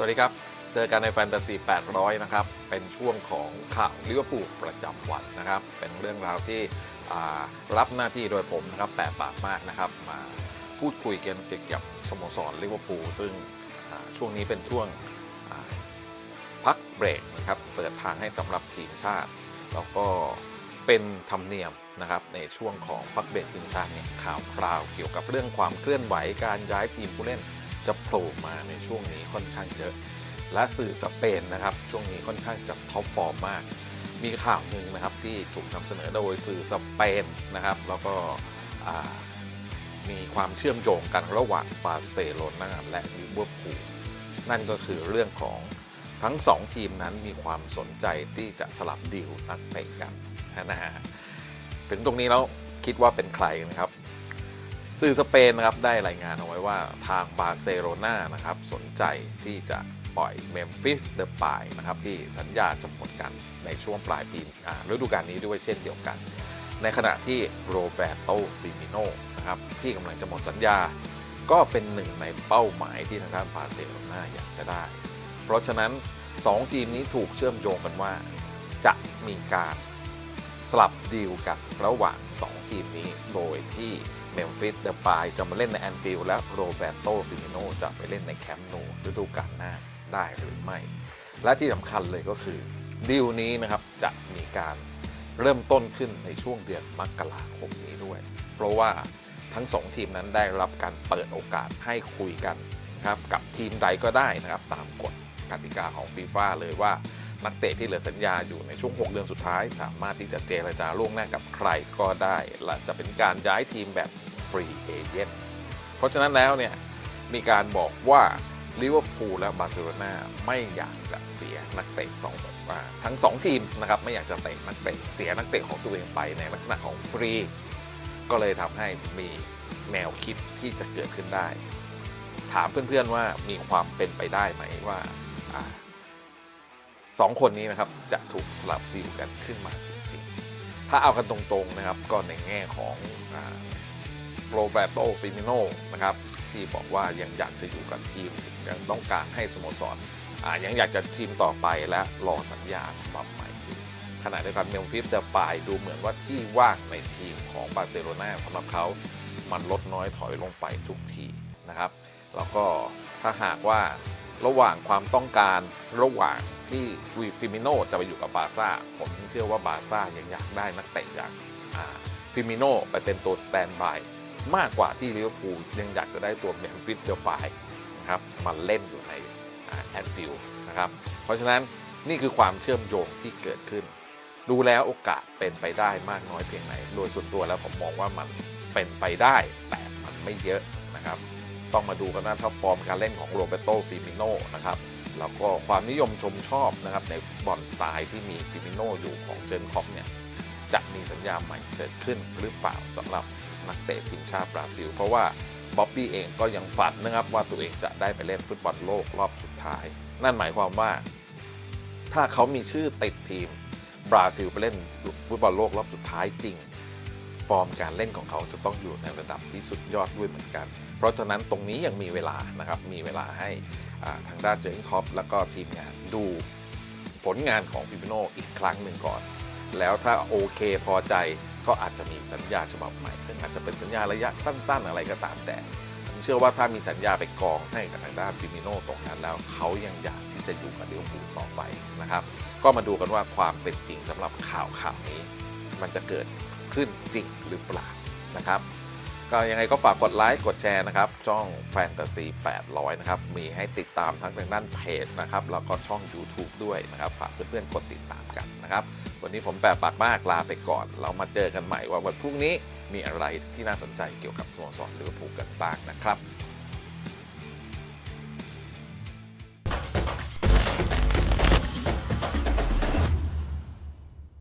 วัสดีครับ เจอกันในแฟนตาซี 800 นะครับ เป็นช่วงของข่าวลิเวอร์พูลประจำวันนะครับ เป็นเรื่องราวที่รับหน้าที่โดยผมนะครับแปะปากมากนะครับ มาพูดคุยกันเกี่ยวกับสโมสรลิเวอร์พูลซึ่งช่วงนี้เป็นช่วงพักเบรกนะครับ เปิดทางให้สำหรับทีมชาติ แล้วก็เป็นธรรมเนียมนะครับในช่วงของพักเบรกทีมชาติเนี่ยข่าวคราวเกี่ยวกับเรื่องความเคลื่อนไหวการย้ายทีมผู้เล่น จะโผล่มาในช่วงนี้ค่อนข้างเยอะ และสื่อสเปนนะครับ ช่วงนี้ค่อนข้างจะท็อปฟอร์มมาก มีข่าวหนึ่งนะครับที่ถูกนำเสนอโดยสื่อสเปนนะครับ แล้วก็มีความเชื่อมโยงกันระหว่างบาร์เซโลนาและลิเวอร์พูลนั่นก็คือเรื่องของทั้ง 2 ทีมนั้นมีความสนใจที่จะสลับดีลนักเตะกันนะฮะถึงตรงนี้แล้วคิดว่าเป็นใครนะครับ สื่อสเปนนะครับได้รายงานเอาไว้ว่าทางบาร์เซโลนานะครับสนใจที่จะปล่อยเมมฟิสเดอะปายนะครับที่สัญญาจะหมดกันในช่วงปลายปีอ่าฤดูกาลนี้ด้วยเช่นเดียวกัน ในขณะที่โรเบโตฟิมิโนนะครับที่กำลังจะหมดสัญญา ก็เป็นหนึ่งในเป้าหมายที่ทางด้านบาร์เซโลนาอยากจะได้ เพราะฉะนั้น 2 ทีมนี้ถูกเชื่อมโยงกันว่า จะมีการสลับดีลกันระหว่าง 2 ทีมนี้โดยที่ เมมฟิสเดอะปายจะมาเล่นในแอนฟิลและโรเบโตฟิมิโนจะไปเล่นในแคมป์นูฤดูกาลหน้าได้หรือไม่ และที่สำคัญเลยก็คือดีลนี้นะครับจะมีการเริ่มต้นขึ้นในช่วงเดือนมกราคมนี้ด้วย เพราะว่าทั้ง 2 ทีมนั้นได้รับการเปิดโอกาสให้คุยกันนะครับกับทีมใดก็ได้นะครับตามกฎกติกาของฟีฟ่าเลยว่า นักเตะที่เหลือสัญญาอยู่ในช่วง 6 เดือนสุดท้าย สามารถที่จะเจรจาล่วงหน้ากับใครก็ได้และจะเป็นการย้ายทีมแบบฟรีเอเจนต์เพราะฉะนั้นแล้วเนี่ยมีการบอกว่าลิเวอร์พูลและบาร์เซโลนาไม่อยากจะเสียนักเตะสองทั้ง 2 ทีมนะครับไม่อยากจะเตะนักเตะเสียนักเตะของตัวเองไปในลักษณะของฟรี ก็เลยทำให้มีแนวคิดที่จะเกิดขึ้นได้ ถามเพื่อนๆว่ามีความเป็นไปได้ไหมว่า สองคนนี้นะครับจะถูกสลับดีลกันขึ้นมาจริงๆ ถ้าเอากันตรงๆนะครับก็ในแง่ของโรเบโตฟิมิโนนะครับที่บอกว่ายังอยากจะอยู่กับทีมยังต้องการให้สโมสรยังอยากจะทีมต่อไปและรอสัญญาฉบับใหม่ขณะเดียวกันเมลฟิสเดอร์ปายดูเหมือนว่าที่ว่างในทีมของบาร์เซโลนาสำหรับเขามันลดน้อยถอยลงไปทุกทีนะครับ แล้วก็ถ้าหากว่าระหว่างความต้องการระหว่าง ที่วีฟิมิโนจะไปอยู่กับบาซ่า ผมเชื่อว่าบาซ่ายังอยากได้นักเตะอย่างฟิมิโนไปเป็นตัวสแตนบายมากกว่าที่ลิเวอร์พูลยังอยากจะได้ตัวเมมฟิสเดลปายนะครับมาเล่นอยู่ในแอนฟิลด์นะครับ เพราะฉะนั้นนี่คือความเชื่อมโยงที่เกิดขึ้น ดูแล้วโอกาสเป็นไปได้มากน้อยเพียงไหน โดยส่วนตัวแล้วผมมองว่ามันเป็นไปได้แต่มันไม่เยอะนะครับ ต้องมาดูกันว่าถ้าฟอร์มการเล่นของโรเบโตฟิมิโนนะครับ แล้วก็ความนิยมชมชอบนะครับในฟุตบอลสไตล์ที่มีฟิมิโนอยู่ของเจนคอปเนี่ยจะมีสัญญาใหม่เกิดขึ้นหรือเปล่าสำหรับนักเตะทีมชาติบราซิล เพราะว่าบ๊อบบี้เองก็ยังฝันนะครับว่าตัวเองจะได้ไปเล่นฟุตบอลโลกรอบสุดท้าย นั่นหมายความว่า ถ้าเขามีชื่อติดทีมบราซิลไปเล่นฟุตบอลโลกรอบสุดท้ายจริง ฟอร์มการเล่นของเขาจะต้องอยู่ในระดับที่สุดยอดด้วยเหมือนกัน เพราะฉะนั้นตรงนี้ยังมีเวลานะครับ มีเวลาให้ทางด้านเจอร์คอปแล้วก็ทีมงานดูผลงานของฟิมิโนอีกครั้งหนึ่งก่อน แล้วถ้าโอเคพอใจก็อาจจะมีสัญญาฉบับใหม่ ซึ่งอาจจะเป็นสัญญาระยะสั้น ๆ อะไรก็ตามแต่ ผมเชื่อว่าถ้ามีสัญญาไปกองให้กับทางด้านฟิมิโนตรงนั้นแล้วเขายังอยากที่จะอยู่กับลิเวอร์พูต่อไปนะครับ ก็มาดูกันว่าความเป็นจริงสำหรับข่าวข่าวนี้ มันจะเกิดขึ้นจริงหรือเปล่านะครับ ก็ยังไงก็ฝากกดไลค์กดแชร์นะครับช่องแฟนตาซี800 นะครับ มีให้ติดตามทั้งทางด้านเพจนะครับ แล้วก็ช่อง YouTube ด้วยนะครับ ฝากเพื่อนๆกดติดตามกันนะครับ วันนี้ผมแปลปากมากลาไปก่อน เรามาเจอกันใหม่ว่าวันพรุ่งนี้มีอะไรที่น่าสนใจเกี่ยวกับสโมสรลิเวอร์พูลกันบ้างนะครับ